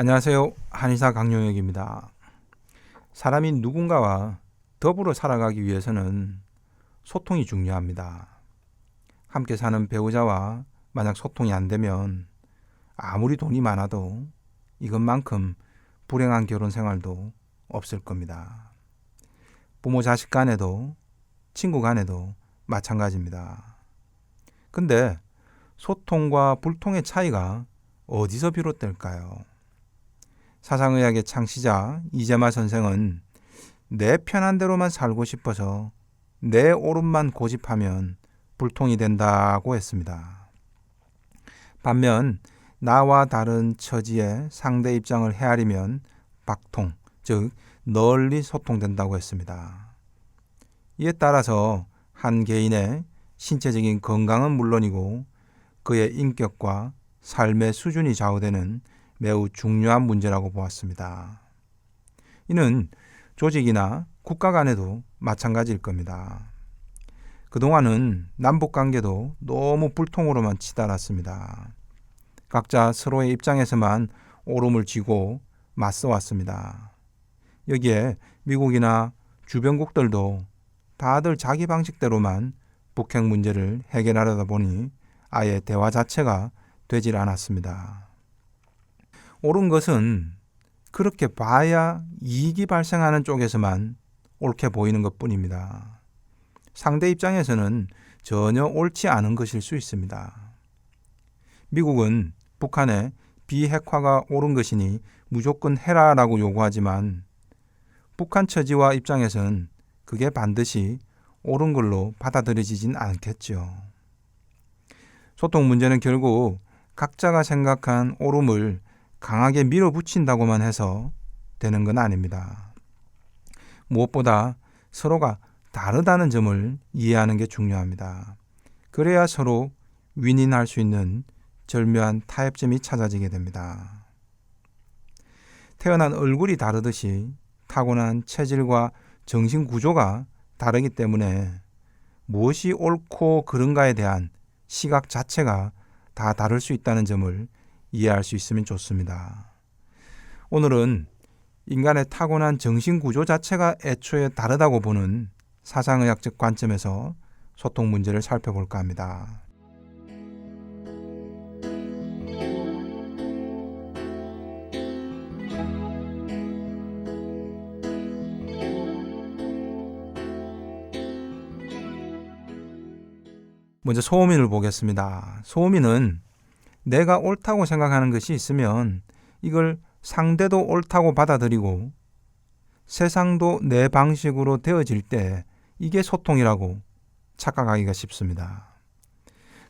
안녕하세요. 한의사 강용혁입니다. 사람이 누군가와 더불어 살아가기 위해서는 소통이 중요합니다. 함께 사는 배우자와 만약 소통이 안 되면 아무리 돈이 많아도 이것만큼 불행한 결혼 생활도 없을 겁니다. 부모 자식 간에도 친구 간에도 마찬가지입니다. 근데 소통과 불통의 차이가 어디서 비롯될까요? 사상의학의 창시자 이재마 선생은 내 편한 대로만 살고 싶어서 내 옳음만 고집하면 불통이 된다고 했습니다. 반면 나와 다른 처지의 상대 입장을 헤아리면 박통, 즉 널리 소통된다고 했습니다. 이에 따라서 한 개인의 신체적인 건강은 물론이고 그의 인격과 삶의 수준이 좌우되는 매우 중요한 문제라고 보았습니다. 이는 조직이나 국가 간에도 마찬가지일 겁니다. 그동안은 남북 관계도 너무 불통으로만 치달았습니다. 각자 서로의 입장에서만 오름을 쥐고 맞서 왔습니다. 여기에 미국이나 주변국들도 다들 자기 방식대로만 북핵 문제를 해결하려다 보니 아예 대화 자체가 되질 않았습니다. 옳은 것은 그렇게 봐야 이익이 발생하는 쪽에서만 옳게 보이는 것 뿐입니다. 상대 입장에서는 전혀 옳지 않은 것일 수 있습니다. 미국은 북한의 비핵화가 옳은 것이니 무조건 해라라고 요구하지만 북한 처지와 입장에서는 그게 반드시 옳은 걸로 받아들여지진 않겠죠. 소통 문제는 결국 각자가 생각한 옳음을 강하게 밀어붙인다고만 해서 되는 건 아닙니다. 무엇보다 서로가 다르다는 점을 이해하는 게 중요합니다. 그래야 서로 윈윈할 수 있는 절묘한 타협점이 찾아지게 됩니다. 태어난 얼굴이 다르듯이 타고난 체질과 정신 구조가 다르기 때문에 무엇이 옳고 그른가에 대한 시각 자체가 다 다를 수 있다는 점을 이해할 수 있으면 좋습니다. 오늘은 인간의 타고난 정신 구조 자체가 애초에 다르다고 보는 사상의학적 관점에서 소통 문제를 살펴볼까 합니다. 먼저 소음인을 보겠습니다. 소음인은 내가 옳다고 생각하는 것이 있으면 이걸 상대도 옳다고 받아들이고 세상도 내 방식으로 되어질 때 이게 소통이라고 착각하기가 쉽습니다.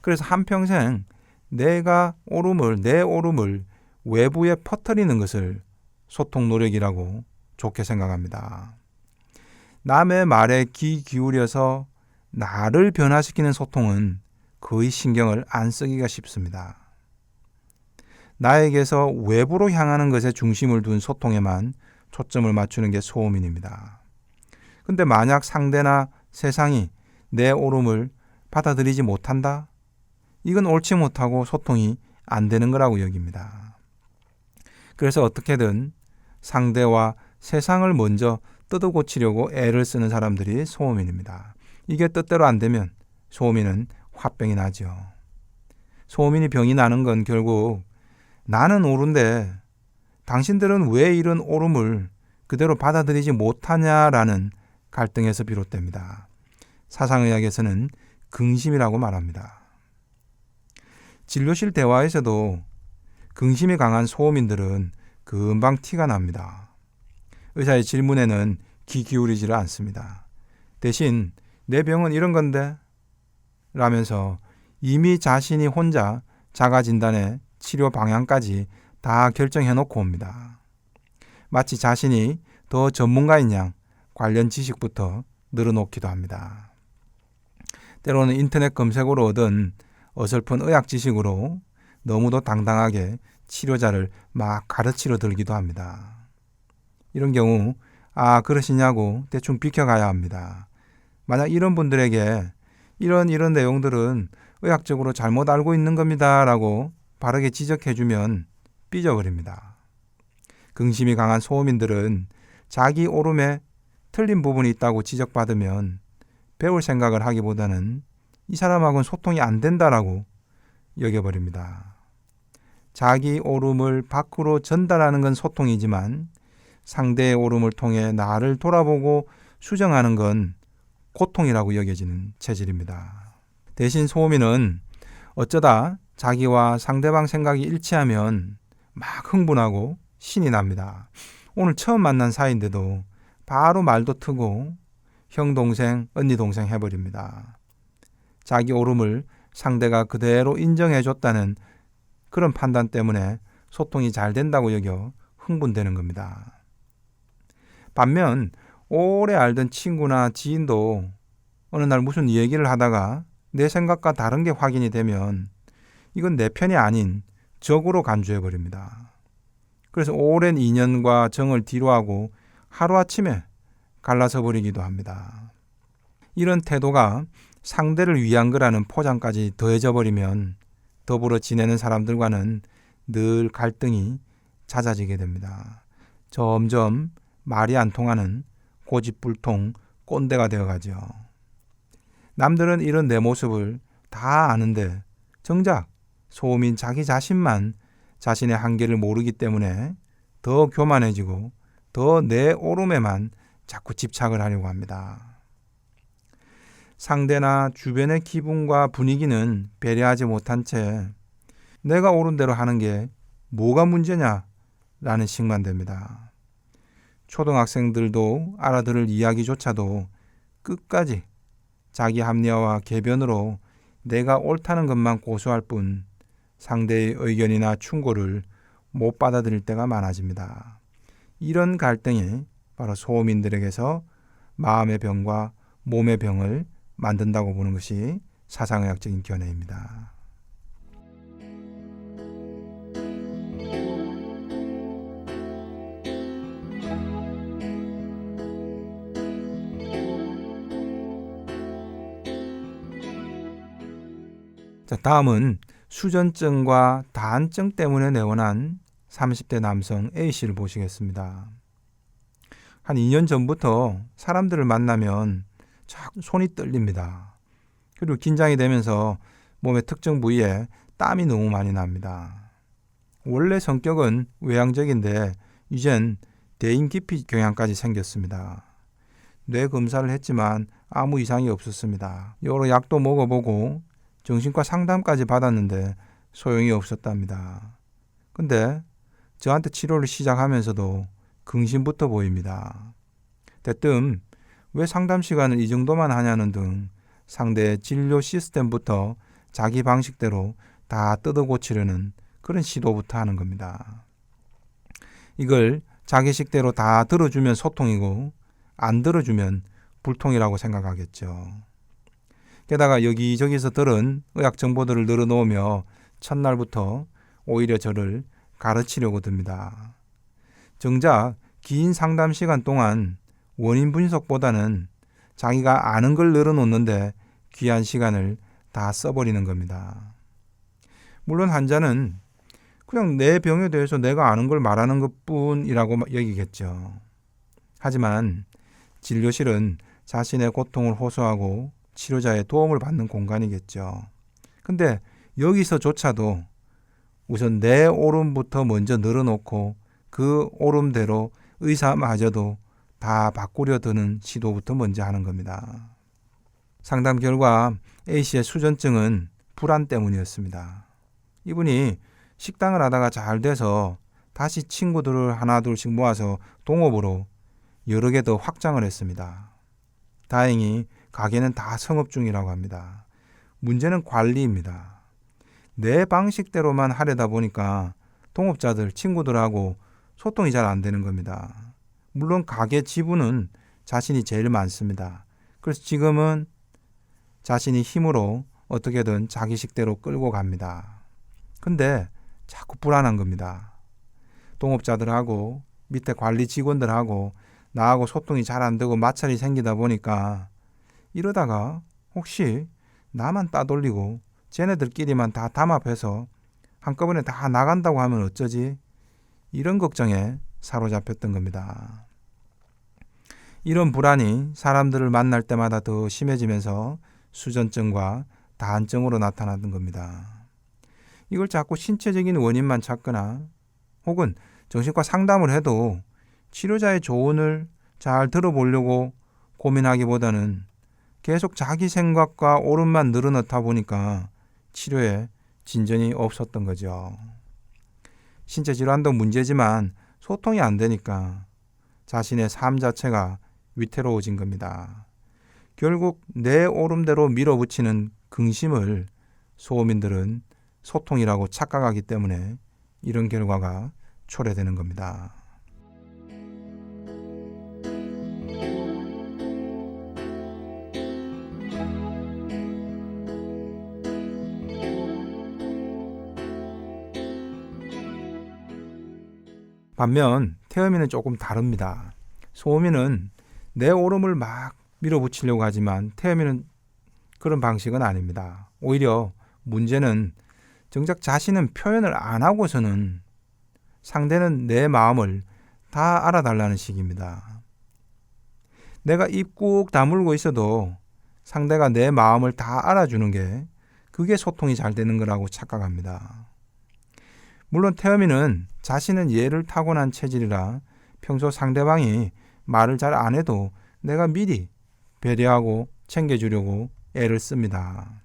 그래서 한평생 내가 옳음을, 내 옳음을 외부에 퍼뜨리는 것을 소통 노력이라고 좋게 생각합니다. 남의 말에 귀 기울여서 나를 변화시키는 소통은 거의 신경을 안 쓰기가 쉽습니다. 나에게서 외부로 향하는 것에 중심을 둔 소통에만 초점을 맞추는 게 소음인입니다. 근데 만약 상대나 세상이 내 옳음을 받아들이지 못한다? 이건 옳지 못하고 소통이 안 되는 거라고 여깁니다. 그래서 어떻게든 상대와 세상을 먼저 뜯어 고치려고 애를 쓰는 사람들이 소음인입니다. 이게 뜻대로 안 되면 소음인은 화병이 나죠. 소음인이 병이 나는 건 결국 나는 옳은데 당신들은 왜 이런 옳음을 그대로 받아들이지 못하냐라는 갈등에서 비롯됩니다. 사상의학에서는 긍심이라고 말합니다. 진료실 대화에서도 긍심이 강한 소음인들은 금방 티가 납니다. 의사의 질문에는 귀 기울이지를 않습니다. 대신 내 병은 이런 건데 라면서 이미 자신이 혼자 자가 진단에 치료 방향까지 다 결정해 놓고 옵니다. 마치 자신이 더 전문가인 양 관련 지식부터 늘어놓기도 합니다. 때로는 인터넷 검색으로 얻은 어설픈 의학 지식으로 너무도 당당하게 치료자를 막 가르치러 들기도 합니다. 이런 경우, 아, 그러시냐고 대충 비켜가야 합니다. 만약 이런 분들에게 이런 이런 내용들은 의학적으로 잘못 알고 있는 겁니다. 라고 바르게 지적해주면 삐져버립니다. 긍심이 강한 소음인들은 자기 오름에 틀린 부분이 있다고 지적받으면 배울 생각을 하기보다는 이 사람하고는 소통이 안 된다라고 여겨버립니다. 자기 오름을 밖으로 전달하는 건 소통이지만 상대의 오름을 통해 나를 돌아보고 수정하는 건 고통이라고 여겨지는 체질입니다. 대신 소음이는 어쩌다 자기와 상대방 생각이 일치하면 막 흥분하고 신이 납니다. 오늘 처음 만난 사이인데도 바로 말도 트고 형 동생, 언니 동생 해버립니다. 자기 오름을 상대가 그대로 인정해 줬다는 그런 판단 때문에 소통이 잘 된다고 여겨 흥분되는 겁니다. 반면 오래 알던 친구나 지인도 어느 날 무슨 얘기를 하다가 내 생각과 다른 게 확인이 되면 이건 내 편이 아닌 적으로 간주해 버립니다. 그래서 오랜 인연과 정을 뒤로하고 하루아침에 갈라서 버리기도 합니다. 이런 태도가 상대를 위한 거라는 포장까지 더해져 버리면 더불어 지내는 사람들과는 늘 갈등이 잦아지게 됩니다. 점점 말이 안 통하는 고집불통 꼰대가 되어가죠. 남들은 이런 내 모습을 다 아는데 정작 소음인 자기 자신만 자신의 한계를 모르기 때문에 더 교만해지고 더 내 오름에만 자꾸 집착을 하려고 합니다. 상대나 주변의 기분과 분위기는 배려하지 못한 채 내가 옳은 대로 하는 게 뭐가 문제냐 라는 식만 됩니다. 초등학생들도 알아들을 이야기조차도 끝까지 자기 합리화와 개변으로 내가 옳다는 것만 고수할 뿐 상대의 의견이나 충고를 못 받아들일 때가 많아집니다. 이런 갈등이 바로 소음인들에게서 마음의 병과 몸의 병을 만든다고 보는 것이 사상의학적인 견해입니다. 자, 다음은 수전증과 다한증 때문에 내원한 30대 남성 A씨를 보시겠습니다. 한 2년 전부터 사람들을 만나면 자꾸 손이 떨립니다. 그리고 긴장이 되면서 몸의 특정 부위에 땀이 너무 많이 납니다. 원래 성격은 외향적인데 이젠 대인 기피 경향까지 생겼습니다. 뇌 검사를 했지만 아무 이상이 없었습니다. 여러 약도 먹어보고 정신과 상담까지 받았는데 소용이 없었답니다. 근데 저한테 치료를 시작하면서도 긍심부터 보입니다. 대뜸 왜 상담 시간을 이 정도만 하냐는 등 상대의 진료 시스템부터 자기 방식대로 다 뜯어 고치려는 그런 시도부터 하는 겁니다. 이걸 자기식대로 다 들어주면 소통이고 안 들어주면 불통이라고 생각하겠죠. 게다가 여기저기서 들은 의학 정보들을 늘어놓으며 첫날부터 오히려 저를 가르치려고 듭니다. 정작 긴 상담 시간 동안 원인 분석보다는 자기가 아는 걸 늘어놓는데 귀한 시간을 다 써버리는 겁니다. 물론 환자는 그냥 내 병에 대해서 내가 아는 걸 말하는 것 뿐이라고 여기겠죠. 하지만 진료실은 자신의 고통을 호소하고 치료자의 도움을 받는 공간이겠죠. 근데 여기서조차도 우선 내 오름부터 먼저 늘어놓고 그 오름대로 의사마저도 다 바꾸려 드는 시도부터 먼저 하는 겁니다. 상담 결과 A씨의 수전증은 불안 때문이었습니다. 이분이 식당을 하다가 잘 돼서 다시 친구들을 하나둘씩 모아서 동업으로 여러 개 더 확장을 했습니다. 다행히 가게는 다 성업 중이라고 합니다. 문제는 관리입니다. 내 방식대로만 하려다 보니까 동업자들, 친구들하고 소통이 잘 안 되는 겁니다. 물론 가게 지분은 자신이 제일 많습니다. 그래서 지금은 자신이 힘으로 어떻게든 자기식대로 끌고 갑니다. 근데 자꾸 불안한 겁니다. 동업자들하고 밑에 관리 직원들하고 나하고 소통이 잘 안 되고 마찰이 생기다 보니까 이러다가 혹시 나만 따돌리고 쟤네들끼리만 다 담합해서 한꺼번에 다 나간다고 하면 어쩌지? 이런 걱정에 사로잡혔던 겁니다. 이런 불안이 사람들을 만날 때마다 더 심해지면서 수전증과 다한증으로 나타나던 겁니다. 이걸 자꾸 신체적인 원인만 찾거나 혹은 정신과 상담을 해도 치료자의 조언을 잘 들어보려고 고민하기보다는 계속 자기 생각과 오름만 늘어놓다 보니까 치료에 진전이 없었던 거죠. 신체 질환도 문제지만 소통이 안 되니까 자신의 삶 자체가 위태로워진 겁니다. 결국 내 오름대로 밀어붙이는 긍심을 소민들은 소통이라고 착각하기 때문에 이런 결과가 초래되는 겁니다. 반면 태음이는 조금 다릅니다. 소음이는 내 오름을 막 밀어붙이려고 하지만 태음이는 그런 방식은 아닙니다. 오히려 문제는 정작 자신은 표현을 안 하고서는 상대는 내 마음을 다 알아달라는 식입니다. 내가 입 꾹 다물고 있어도 상대가 내 마음을 다 알아주는 게 그게 소통이 잘 되는 거라고 착각합니다. 물론 태음이는 자신은 예를 타고난 체질이라 평소 상대방이 말을 잘 안 해도 내가 미리 배려하고 챙겨주려고 애를 씁니다.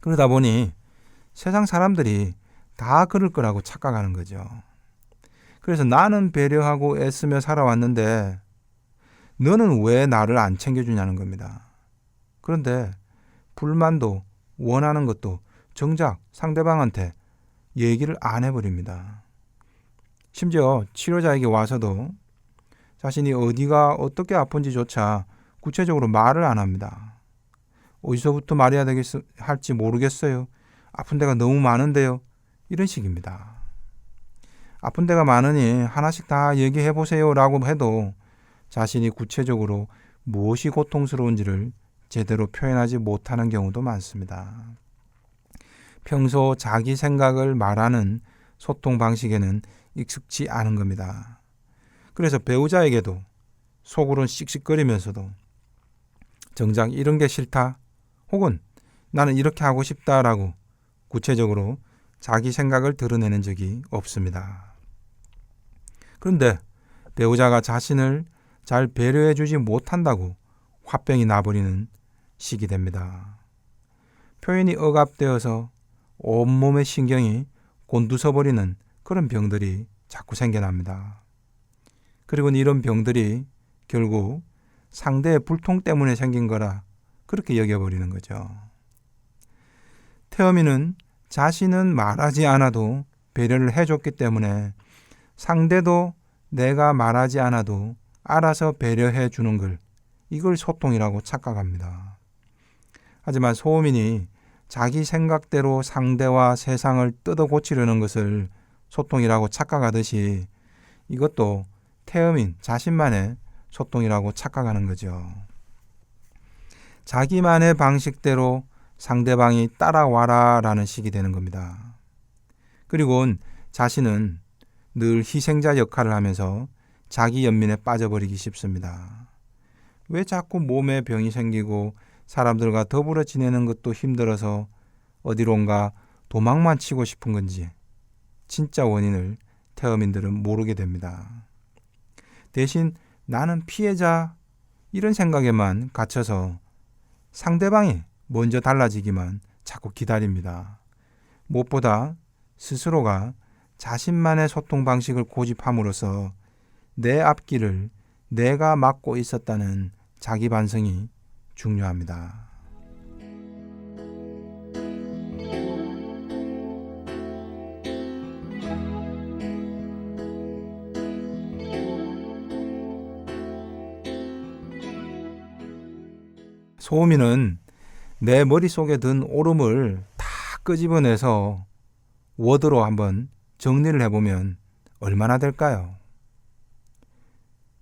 그러다 보니 세상 사람들이 다 그럴 거라고 착각하는 거죠. 그래서 나는 배려하고 애쓰며 살아왔는데 너는 왜 나를 안 챙겨주냐는 겁니다. 그런데 불만도 원하는 것도 정작 상대방한테 얘기를 안 해버립니다. 심지어 치료자에게 와서도 자신이 어디가 어떻게 아픈지조차 구체적으로 말을 안 합니다. 어디서부터 말해야 되겠, 할지 모르겠어요. 아픈 데가 너무 많은데요. 이런 식입니다. 아픈 데가 많으니 하나씩 다 얘기해 보세요 라고 해도 자신이 구체적으로 무엇이 고통스러운지를 제대로 표현하지 못하는 경우도 많습니다. 평소 자기 생각을 말하는 소통 방식에는 익숙지 않은 겁니다. 그래서 배우자에게도 속으론 씩씩거리면서도 정작 이런 게 싫다 혹은 나는 이렇게 하고 싶다라고 구체적으로 자기 생각을 드러내는 적이 없습니다. 그런데 배우자가 자신을 잘 배려해 주지 못한다고 화병이 나버리는 시기 됩니다. 표현이 억압되어서 온몸의 신경이 곤두서버리는 그런 병들이 자꾸 생겨납니다. 그리고 이런 병들이 결국 상대의 불통 때문에 생긴 거라 그렇게 여겨버리는 거죠. 태어미는 자신은 말하지 않아도 배려를 해줬기 때문에 상대도 내가 말하지 않아도 알아서 배려해 주는 걸 이걸 소통이라고 착각합니다. 하지만 소음인이 자기 생각대로 상대와 세상을 뜯어 고치려는 것을 소통이라고 착각하듯이 이것도 태음인 자신만의 소통이라고 착각하는 거죠. 자기만의 방식대로 상대방이 따라와라 라는 식이 되는 겁니다. 그리고 자신은 늘 희생자 역할을 하면서 자기 연민에 빠져버리기 쉽습니다. 왜 자꾸 몸에 병이 생기고 사람들과 더불어 지내는 것도 힘들어서 어디론가 도망만 치고 싶은 건지 진짜 원인을 태어민들은 모르게 됩니다. 대신 나는 피해자 이런 생각에만 갇혀서 상대방이 먼저 달라지기만 자꾸 기다립니다. 무엇보다 스스로가 자신만의 소통 방식을 고집함으로써 내 앞길을 내가 막고 있었다는 자기 반성이 중요합니다. 소음이는 내 머릿속에 든 오름을 다 끄집어내서 워드로 한번 정리를 해보면 얼마나 될까요?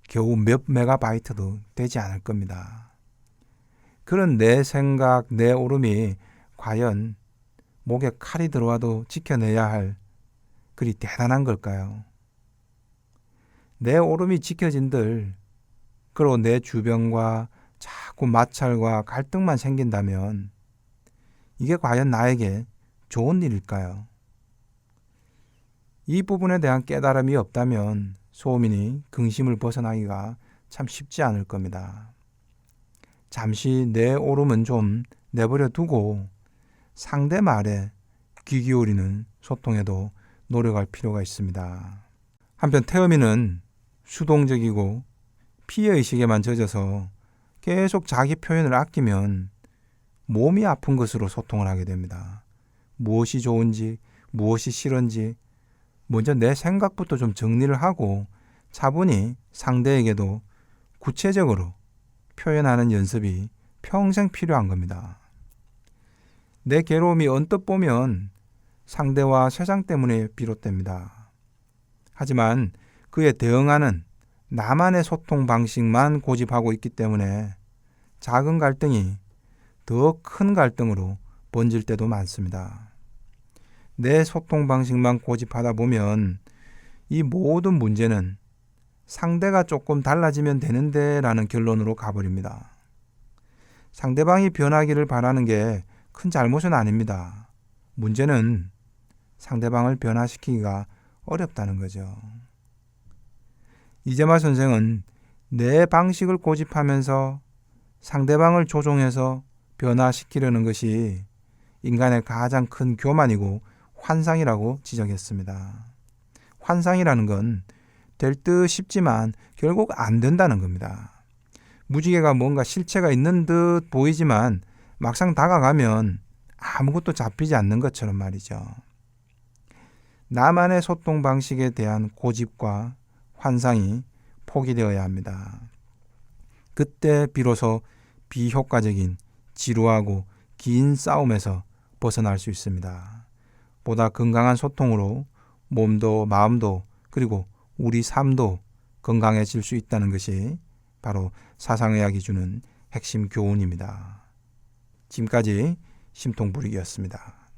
겨우 몇 메가바이트도 되지 않을 겁니다. 그런 내 생각, 내 오름이 과연 목에 칼이 들어와도 지켜내야 할 그리 대단한 걸까요? 내 오름이 지켜진들 그리고 내 주변과 자꾸 마찰과 갈등만 생긴다면 이게 과연 나에게 좋은 일일까요? 이 부분에 대한 깨달음이 없다면 소민이 근심을 벗어나기가 참 쉽지 않을 겁니다. 잠시 내 오름은 좀 내버려 두고 상대 말에 귀 기울이는 소통에도 노력할 필요가 있습니다. 한편 태음이는 수동적이고 피해의식에만 젖어서 계속 자기 표현을 아끼면 몸이 아픈 것으로 소통을 하게 됩니다. 무엇이 좋은지, 무엇이 싫은지, 먼저 내 생각부터 좀 정리를 하고 차분히 상대에게도 구체적으로 표현하는 연습이 평생 필요한 겁니다. 내 괴로움이 언뜻 보면 상대와 세상 때문에 비롯됩니다. 하지만 그에 대응하는 나만의 소통 방식만 고집하고 있기 때문에 작은 갈등이 더 큰 갈등으로 번질 때도 많습니다. 내 소통 방식만 고집하다 보면 이 모든 문제는 상대가 조금 달라지면 되는데 라는 결론으로 가버립니다. 상대방이 변하기를 바라는 게 큰 잘못은 아닙니다. 문제는 상대방을 변화시키기가 어렵다는 거죠. 이재마 선생은 내 방식을 고집하면서 상대방을 조종해서 변화시키려는 것이 인간의 가장 큰 교만이고 환상이라고 지적했습니다. 환상이라는 건 될 듯 싶지만 결국 안 된다는 겁니다. 무지개가 뭔가 실체가 있는 듯 보이지만 막상 다가가면 아무것도 잡히지 않는 것처럼 말이죠. 나만의 소통 방식에 대한 고집과 환상이 포기되어야 합니다. 그때 비로소 비효과적인 지루하고 긴 싸움에서 벗어날 수 있습니다. 보다 건강한 소통으로 몸도 마음도 그리고 우리 삶도 건강해질 수 있다는 것이 바로 사상의학이 주는 핵심 교훈입니다. 지금까지 심통부리기였습니다.